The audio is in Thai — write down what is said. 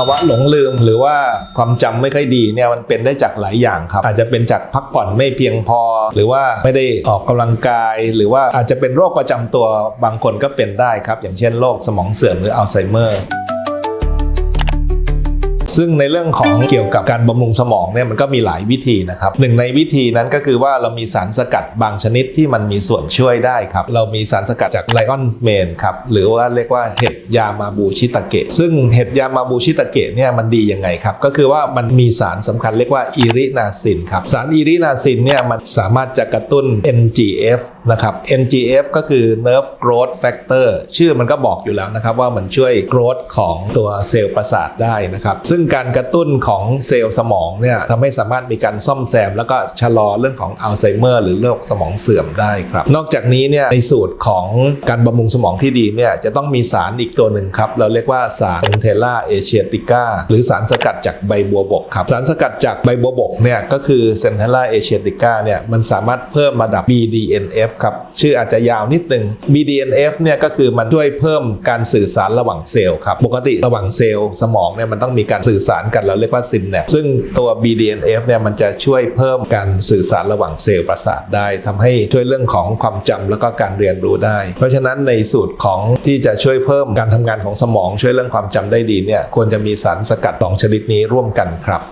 าวะหลงลืมหรือว่าความจำไม่ค่อยดีเนี่ยมันเป็นได้จากหลายอย่างครับ อาจจะเป็นจากพักผ่อนไม่เพียงพอ หรือว่าไม่ได้ออกกำลังกาย หรือว่าอาจจะเป็นโรคประจำตัวบางคนก็เป็นได้ครับ อย่างเช่นโรคสมองเสื่อมหรืออัลไซเมอร์ ซึ่งในเรื่องของเกี่ยวกับการบำรุงสมองเนี่ยมันก็มีหลายวิธีนะครับหนึ่งในวิธีนั้นก็คือว่าเรามีสารสกัดบางชนิดที่มันมีส่วนช่วยได้ครับ เรามีสารสกัดจากไลออนเมนครับหรือว่าเรียกว่าเห็ดยามาบูชิตะเกะ ซึ่งเห็ดยามาบูชิตะเกะเนี่ยมันดียังไงครับ ก็คือว่ามันมีสารสำคัญเรียกว่าอีรินาซินครับสารอีรินาซินเนี่ยมันสามารถจะกระตุ้น NGF นะครับ NGF ก็คือ Nerve Growth Factor ชื่อมันก็บอกอยู่แล้วนะครับว่ามันช่วย growth ของตัวเซลล์ประสาทได้นะครับซึ่งการกระตุ้นของเซลล์สมองเนี่ยทำให้สามารถมีการซ่อมแซม แล้วก็ชะลอเรื่องของอัลไซเมอร์หรือโรคสมองเสื่อมได้ครับ นอกจากนี้เนี่ยในสูตรของการบำรุงสมองที่ดีเนี่ยจะต้องมีสารอีกตัวหนึ่งครับ เราเรียกว่าสารเทล่าเอเชียติก้าหรือสารสกัดจากใบบัวบกครับ สารสกัดจากใบบัวบกเนี่ยก็คือเซนเทล่าเอเชียติก้าเนี่ยมันสามารถเพิ่มระดับ BDNF ครับชื่ออาจจะยาวนิดนึง BDNF เนี่ยก็คือมันช่วยเพิ่มการสื่อสารระหว่างเซลล์ครับปกติระหว่างเซลล์สมองเนี่ยมันต้องมีการสื่อสารกันเราเรียกว่าซินแนปซึ่งตัว BDNF เนี่ยมันจะช่วยเพิ่มการสื่อสารระหว่างเซลล์ประสาทได้ทำให้ช่วยเรื่องของความจำแล้วก็การเรียนรู้ได้ เพราะฉะนั้นในสูตรของที่จะช่วยเพิ่มการทำงานของสมองช่วยเรื่องความจำได้ดีเนี่ยควรจะมีสารสกัดสองชนิดนี้ร่วมกันครับ